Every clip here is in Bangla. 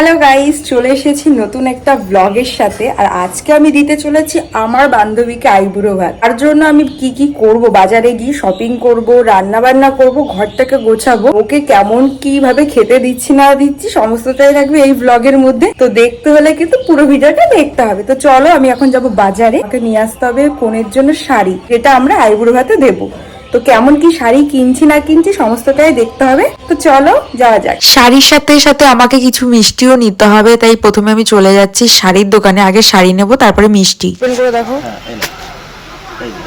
হ্যালো গাইস চলে এসেছি নতুন একটা ব্লগের সাথে। আর আজকে আমি দিতে চলেছি আমার বান্ধবীকে আইবুড়ো ভাত। তার জন্য আমি কি কি করব, বাজারে গিয়ে শপিং করব রান্না বান্না করব, ঘরটাকে গোছাবো, ওকে কেমন কীভাবে খেতে দিচ্ছি, না দিচ্ছি, সমস্তটাই থাকবে এই ব্লগের মধ্যে। তো দেখতে হলে কিন্তু পুরো ভিডিওটা দেখতে হবে। তো চলো, আমি এখন যাব বাজারে। ওকে নিয়ে আসতে হবে কোনের জন্য শাড়ি। যেটা আমরা আইবুড়ো ভাতে দেবো। তো কেমন কি শাড়ি কিনছি না কিনছি সমস্তটাই দেখতে হবে। তো চলো যাওয়া যাক। শাড়ির সাথে সাথে আমাকে কিছু মিষ্টিও নিতে হবে তাই প্রথমে আমি চলে যাচ্ছি শাড়ির দোকানে। আগে শাড়ি নেব তারপরে মিষ্টি। ওপেন করে দেখো। হ্যাঁ যে।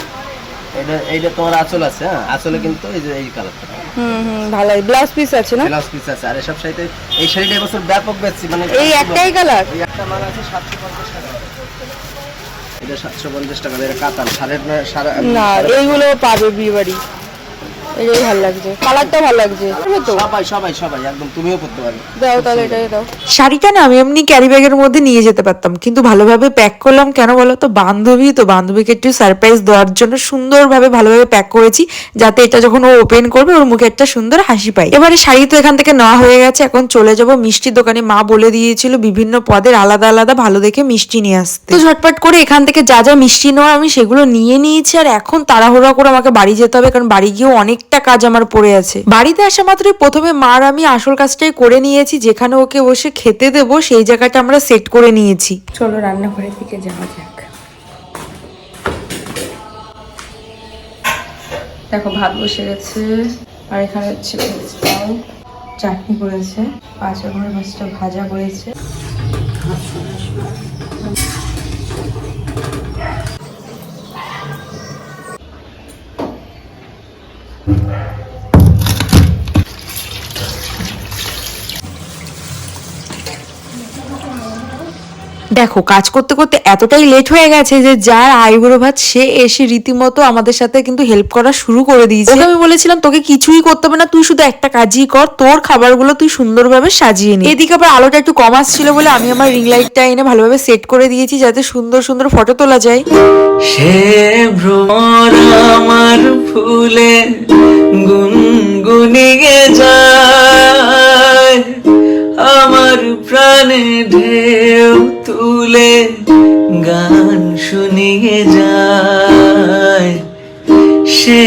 এইটা এইটা তোমার আঁচল আছে হ্যাঁ? আঁচলে কিন্তু এই যে এই কালারটা। হুম হুম ভালোই। ব্লাউজ পিস আছে না? ব্লাউজ পিস আছে। আর এসব সাইতে এই শাড়িটা এবছর ব্যাপক বেচছি মানে এই একটাই কালার? এই একটা মাল আছে সাতশো পঞ্চাশ টাকা। এটা সাতশো পঞ্চাশ টাকা এটা কাতান। সাড়ে না এইগুলো পাবে বিয়ে বাড়ি এটাই ভালো লাগছে। কালারটা ভালো লাগছে। বুঝলো তো। সবাই সবাই সবাই একদম তুমিও পড়তে পারবে দাও তাহলে এটাই দাও। শাড়িটা না আমি এমনি ক্যারি ব্যাগের মধ্যে নিয়ে যেতে পারতাম। কিন্তু ভালোভাবে প্যাক করলাম কেন বলো তো? বান্ধবী তো বান্ধবীকে একটু সারপ্রাইজ দেওয়ার জন্য সুন্দরভাবে ভালোভাবে প্যাক করেছি যাতে এটা যখন ও ওপেন করবে ওর মুখে একটা সুন্দর হাসি পায় এবারে শাড়ি তো এখান থেকে নেওয়া হয়ে গেছে এখন চলে যাব মিষ্টির দোকানে। মা বলে দিয়েছিল বিভিন্ন পদের আলাদা আলাদা ভালো দেখে মিষ্টি নিয়ে আসতে। তো ঝটপট করে এখান থেকে যা যা মিষ্টি নেওয়া আমি সেগুলো নিয়ে নিয়েছি আর এখন তাড়াহুড়া করে আমাকে বাড়ি যেতে হবে কারণ বাড়ি গিয়েও অনেকটা কাজ আমার পড়ে আছে। বাড়িতে আসা মাত্রই প্রথমে মার আমি আসল কাজটাই করে নিয়েছি, যেখানে ওকে বসে খেতে দেবো, সেই জায়গাটা আমরা সেট করে নিয়েছি। চলো রান্নাঘরের দিকে যাওয়া যাক। দেখো, ভাত বসে গেছে, আর এখানে হচ্ছে চাটনি করেছে পাঁচ রকমের মাছটা ভাজা করেছে। দেখো কাজ করতে করতে এতটাই লেট হয়ে গেছে যে যার আইবুড়ো ভাত সে এসে রীতিমতো আমাদের সাথে কিন্তু হেল্প করা শুরু করে দিয়েছে। আমি বলেছিলাম তোকে কিছুই করতে হবে না তুই শুধু একটা কাজই কর তোর খাবারগুলো তুই সুন্দরভাবে সাজিয়ে নি। এদিকে আবার আলোটা একটু কম আসছিল বলে আমি আমার রিং লাইটটা এনে ভালোভাবে সেট করে দিয়েছি যাতে সুন্দর সুন্দর ফটো তোলা যায়। সে ভ্রমর আমার ফুলে গুনগুনিয়ে যায়। প্রাণে ঢেউ তুলে গান শুনিয়ে যায়। সে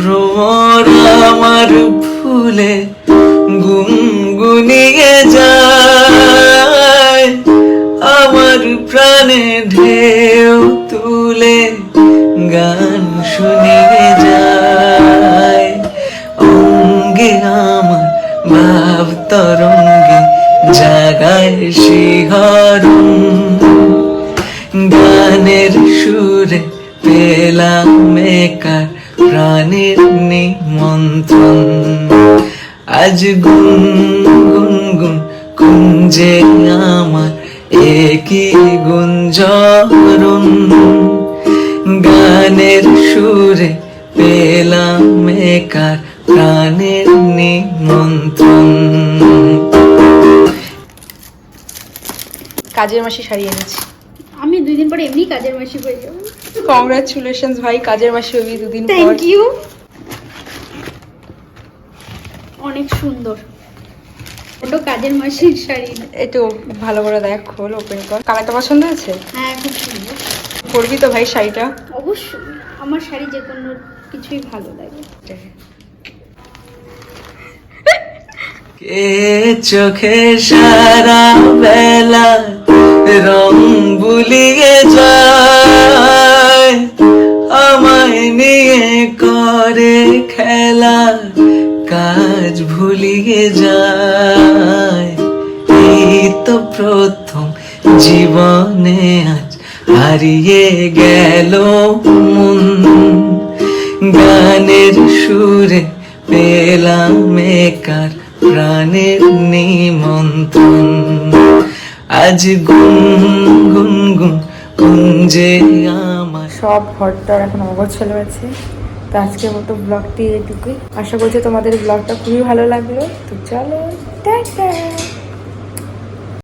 ভ্রমর আমার ফুলে গুনগুনিয়ে যায়। আমার প্রাণে ঢেউ তুলে গান শুনিয়ে যায়। অঙ্গে আমার ভাব তরঙ্গে জাগায় শিহরণ, গানের সুরে পেলাম মেকার প্রাণের নিমন্ত্রণ। আজ গুন গুন গুন কুঞ্জে আমার একই গুঞ্জরণ। গানের সুরে পেলাম মেকার প্রাণের নিমন্ত্রণ। কাজের মাসি শাড়ি এনেছি। আমি দুই দিন পরে এমনি কাজের মাসি হয়ে যাব। কংগ্রাচুলেশন ভাই কাজের মাসি হবি দুদিন পর। থ্যাংক ইউ অনেক সুন্দর। ওটা কাজের মাসির শাড়ি। একটু ভালো করে দেখ খোল ওপেন কর। কালারটা পছন্দ হয়েছে? হ্যাঁ খুব সুন্দর। পরবি তো ভাই শাড়িটা। অবশ্যই আমার শাড়ি যে কোনো কিছুই ভালো লাগে। কে চোখে সারা বেলা রং বুলিয়ে যায়? আমায় নিয়ে করে খেলা কাজ ভুলিয়ে যায়। এই তো প্রথম জীবনে আজ হারিয়ে গেল মন। গানের সুরে পেলাম মেকার প্রাণের নিমন্ত্রণ। আজ গুন গুন গুন গুঞ্জে আমার সব ঘরটার এখন অগোছালো হয়েছে তো আজকের মতো ব্লগটি এটুকুই। আশা করছি তোমাদের ব্লগটা খুবই ভালো লাগল। তো চলো, টাটা!